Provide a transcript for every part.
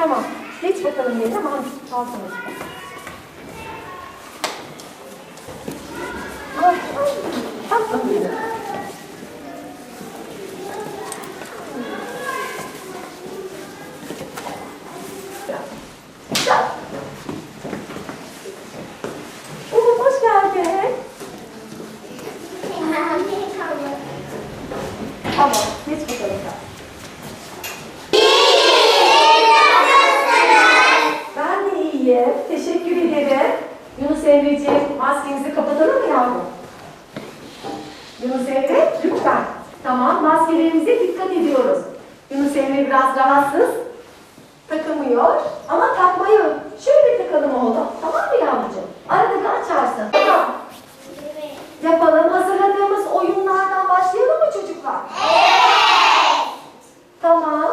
Tamam. Geç bakalım yerine. Al ay. Tatlım benim. Umut hoş geldin. Tamam. Geç bakalım. Ben de iyiyim. Teşekkür ederim. Yunus Emre'ciğim maskemizi kapatalım mı yavrum? Yunus Emre lütfen. Tamam maskelerimize dikkat ediyoruz. Yunus Emre biraz rahatsız. Takamıyor. Ama takmayı şöyle takalım oğlum. Tamam mı yavrucuğum? Arada da açarsın. Tamam. Yapalım. Hazırladığımız oyunlardan başlayalım mı çocuklar? Tamam.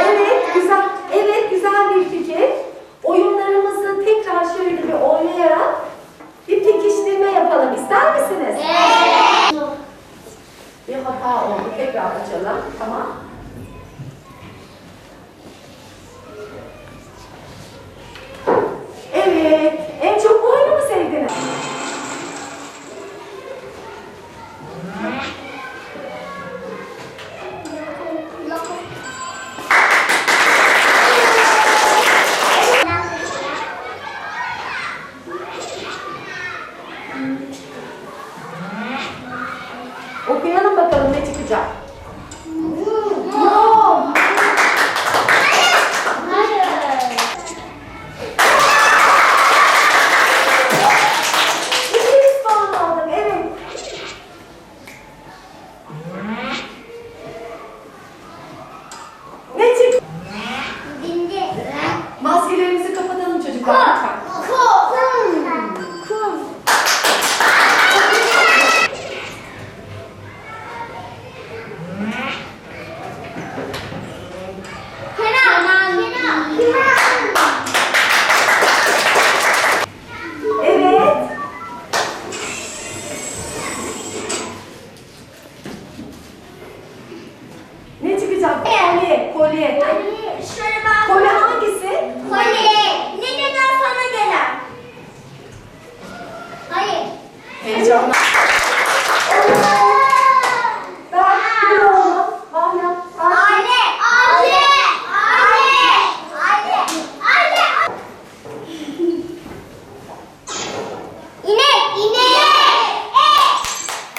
Evet, güzel. Evet, güzel bir fikir. Oyunlarımızı tekrar şöyle bir oynayarak bir pekiştirme yapalım. İster misiniz? Bir hata oldu. Tekrar açalım. Tamam. Evet. En çok bu oyunu mu sevdiniz? Okuyalım bakalım ne çıkacak. Yok. İkimiz puan aldık. Evet. Ne çıktı? Maskelerimizi kapatalım çocuklar. lütfen. Evet. Ne çıkacak? Kolye, kolye. Kolye hangisi? Heyecanlı. Ben bir oğlum. Vahya. Ben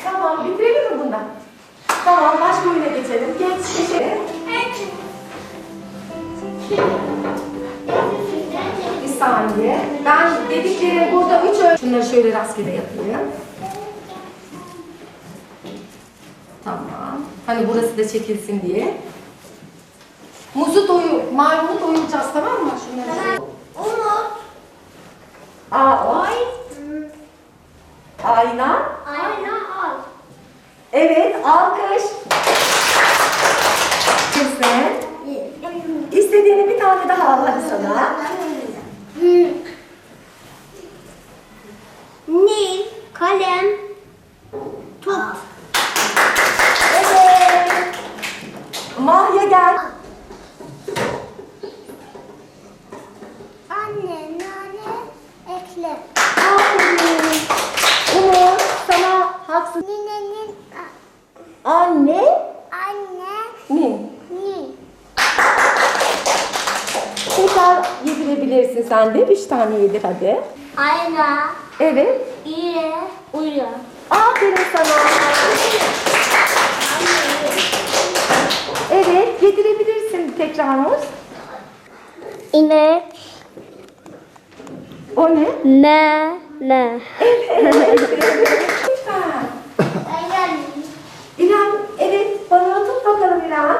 Tamam, bitirelim mi bundan? Tamam, başka oyuna geçelim. Geç, geçelim. Bir saniye. Ben dediklerim burada üç öğ... Şunları şöyle rastgele yapayım. Tamam. Hani burası da çekilsin diye. Muzu doyu, maymunu doyuracağız tamam mı? Şunları şöyle. Aa, ay. Ayna. Evet, alkış. Güzel. Tane daha al hadi sana. Nil, kalem, top. Evet. Mahya gel. Anne, nane, ekle. Aferin. Umut sana haksız. Ninenin Anne anne, mi? Nil. Tekrar yedirebilirsin sen de. Üç tane yedir hadi. Ayna, Evet. ire, uyu. Aferin sana. Evet, yedirebilirsin tekrar Muz. İnek, O ne? ne, ne. Lütfen. Ben geldim. İrem, evet. Bana tut bakalım İrem.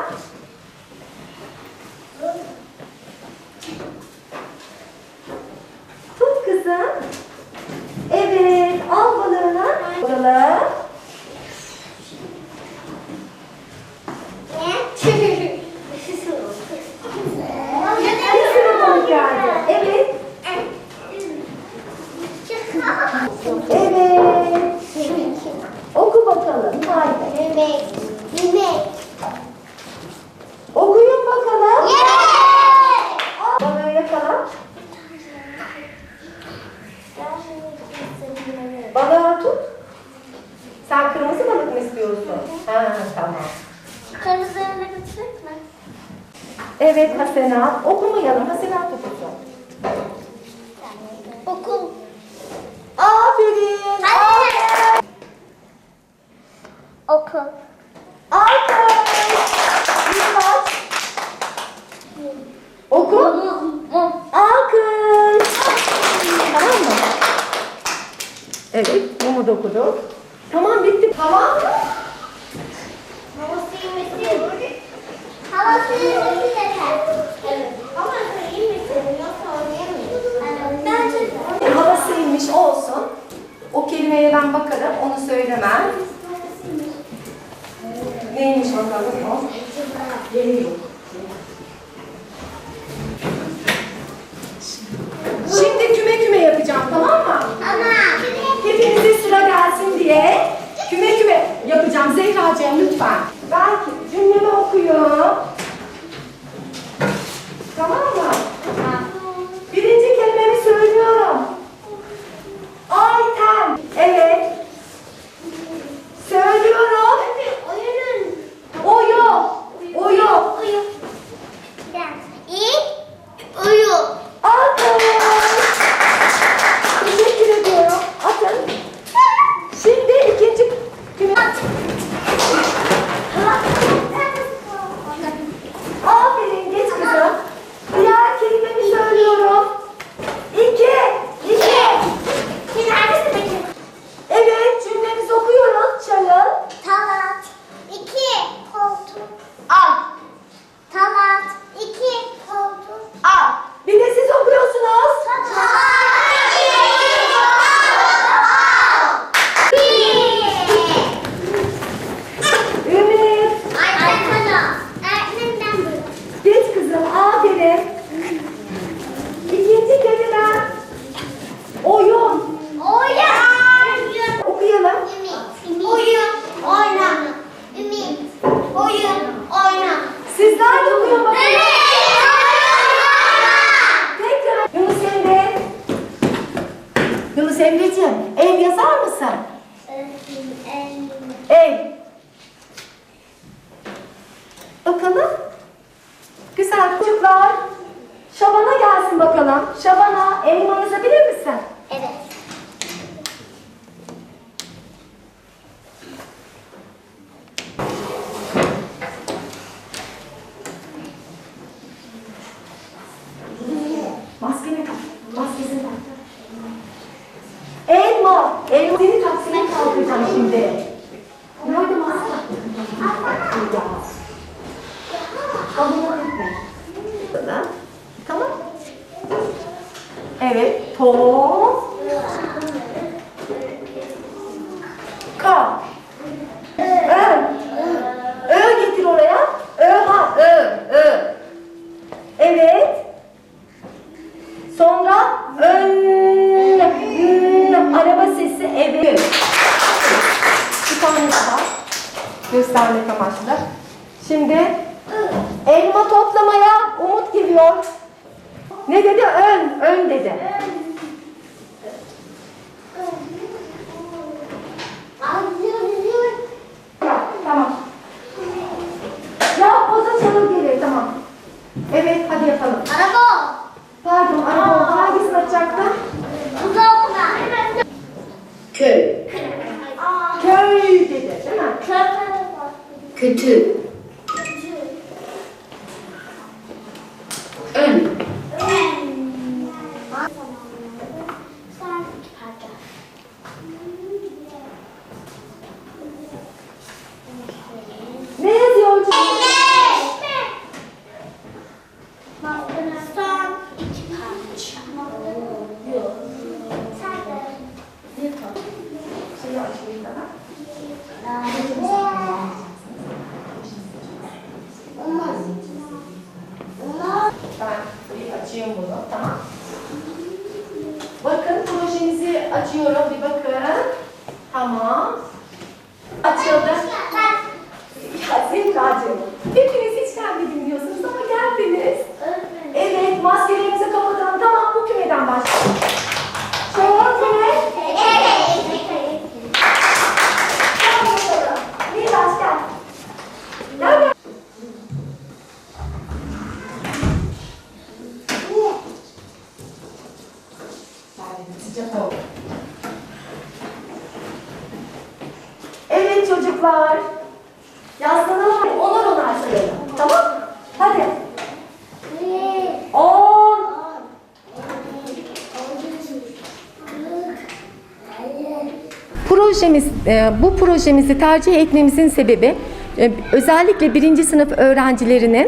Tut kızım. Evet, al balığını. Bakalım. Bir sürü balık geldi. Evet, evet. Ha, tamam. Kırmızılarına götürecek mi? Evet Hasenat. Okumayalım. Hasenat okusun. Okul. Aferin. Hayır. Okul. Alkış. Yılmaz. Oku. Alkış. Tamam mı? Evet. Mumu da okudu. Tamam bitti. Tamam mı? Hava sıyırması. Hava yoksa oynayamayız. Bence Havası inmiş olsun. O kelimeye ben bakarım. Onu söylemem. Neymiş bakalım. Şimdi küme Tamam. Evet. To. Ka. Ö. Ö getir oraya. Ö ha. Ö. Ö. Evet. Sonra ön, ön, araba sesi evet. Bir tane daha göstermek amaçlı. Şimdi elma toplamaya Umut geliyor. Ne dedi? Ön, ön dedi. Tamam. Ya poza çalıp gelir tamam. Evet hadi yapalım. Araba. Pardon araba. Hangisini açacaktın? Uzakla. Köy, Köy dedi değil mi? kötü, giuro vi projemiz, e, bu projemizi tercih etmemizin sebebi e, özellikle birinci sınıf öğrencilerinin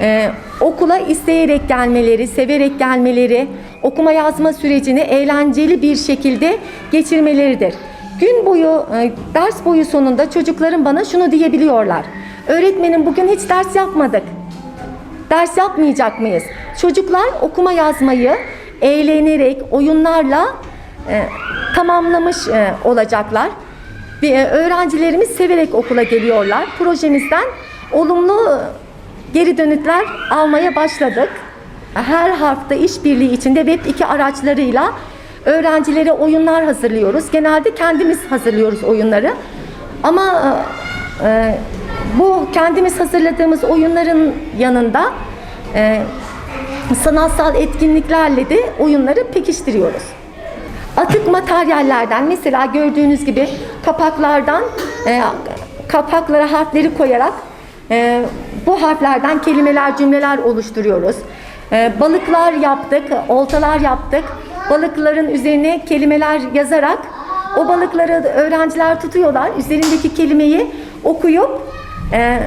e, okula isteyerek gelmeleri, severek gelmeleri, okuma yazma sürecini eğlenceli bir şekilde geçirmeleridir. Gün boyu, ders boyu sonunda çocukların bana şunu diyebiliyorlar. Öğretmenim bugün hiç ders yapmadık. Ders yapmayacak mıyız? Çocuklar okuma yazmayı eğlenerek, oyunlarla tamamlamış e, olacaklar. Ve e, öğrencilerimiz severek okula geliyorlar. Projemizden olumlu geri dönütler almaya başladık. Her harfta işbirliği içinde Web2 araçlarıyla öğrencilere oyunlar hazırlıyoruz. Genelde kendimiz hazırlıyoruz oyunları. ama e, bu kendimiz hazırladığımız oyunların yanında e, sanatsal etkinliklerle de oyunları pekiştiriyoruz. Atık materyallerden mesela gördüğünüz gibi kapaklardan e, kapaklara harfleri koyarak e, bu harflerden kelimeler, cümleler oluşturuyoruz. E, balıklar yaptık, oltalar yaptık. Balıkların üzerine kelimeler yazarak o balıkları öğrenciler tutuyorlar. Üzerindeki kelimeyi okuyup e,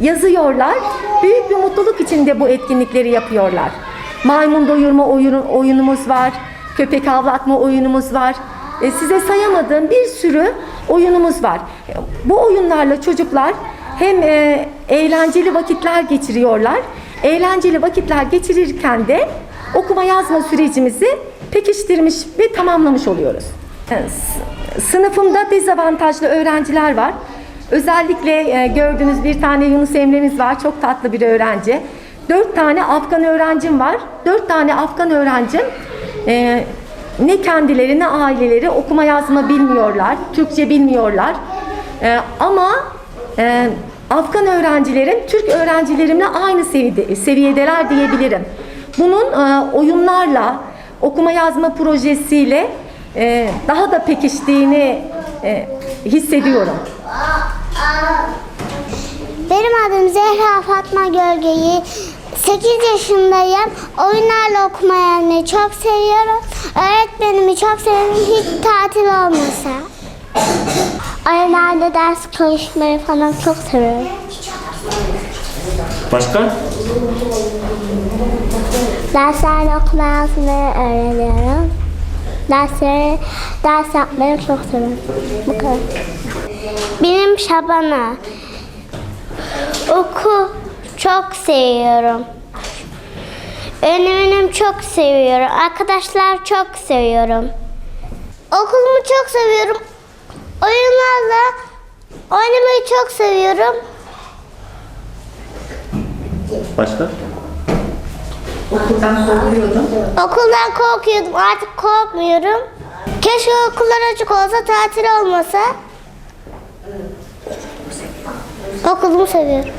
yazıyorlar. Büyük bir mutluluk içinde bu etkinlikleri yapıyorlar. Maymun doyurma oyunu, oyunumuz var. Köpek avlatma oyunumuz var. E, size sayamadığım bir sürü oyunumuz var. E, Bu oyunlarla çocuklar hem e, eğlenceli vakitler geçiriyorlar. Eğlenceli vakitler geçirirken de okuma yazma sürecimizi pekiştirmiş ve tamamlamış oluyoruz. E, Sınıfımda dezavantajlı öğrenciler var. Özellikle e, gördüğünüz bir tane Yunus Emre'miz var. Çok tatlı bir öğrenci. Dört tane Afgan öğrencim var. Dört tane Afgan öğrencim e, ne kendileri ne aileleri okuma yazma bilmiyorlar. Türkçe bilmiyorlar. E, ama e, Afgan öğrencilerim Türk öğrencilerimle aynı seviyede, seviyedeler diyebilirim. Bunun e, oyunlarla, okuma yazma projesiyle e, daha da pekiştiğini e, hissediyorum. Benim adım Zehra Fatma Gölgeyi. 8 yaşındayım. Oyunlarla okuma yazmayı çok seviyorum. Öğretmenimi çok seviyorum. Hiç tatil olmasa. Oyunlarla ders çalışmayı falan çok seviyorum. Başka? Derslerde okuma yazmayı öğreniyorum. Dersleri, ders yapmayı çok seviyorum. Bu kadar. Benim Şaban'a. Oku çok seviyorum. Öğretmenim çok seviyorum. Arkadaşlar çok seviyorum. Okulumu çok seviyorum. Oyunlarla oynamayı çok seviyorum. Başka? Okuldan kovuluyordum. Okuldan korkuyordum. Artık korkmuyorum. Keşke okullar açık olsa, tatil olmasa. Okulumu seviyorum.